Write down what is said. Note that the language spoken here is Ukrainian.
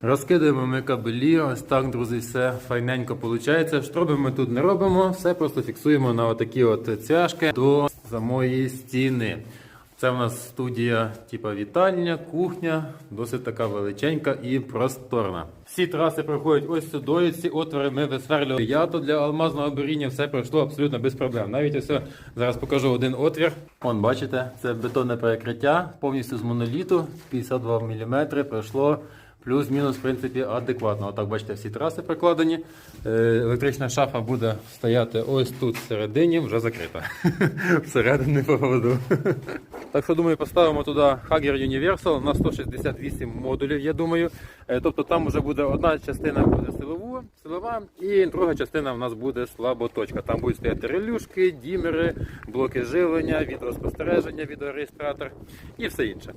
Розкидаємо ми кабелі, ось так, друзі, все файненько виходить. Штроби ми тут не робимо, все просто фіксуємо на отакі от цяжки до самої стіни. Це в нас студія, типа вітальня, кухня, досить така величенька і просторна. Всі траси проходять ось сюди, ці отвори ми висверлювали. Я то для алмазного буріння все пройшло абсолютно без проблем. Навіть ось зараз покажу один отвір. Вон, бачите, це бетонне перекриття, повністю з моноліту, 52 мм пройшло. Плюс-мінус, в принципі, адекватно. Отак, бачите, всі траси прикладені. Е, Електрична шафа буде стояти ось тут всередині, вже закрита. Всередині по поводу. Так що, думаю, поставимо туди Hager Universal на 168 модулів, я думаю. Е, Тобто там вже буде одна частина буде силову, силова, і друга частина в нас буде слаботочка. Там будуть стояти релюшки, дімери, блоки живлення, відеоспостереження, відеореєстратор і все інше.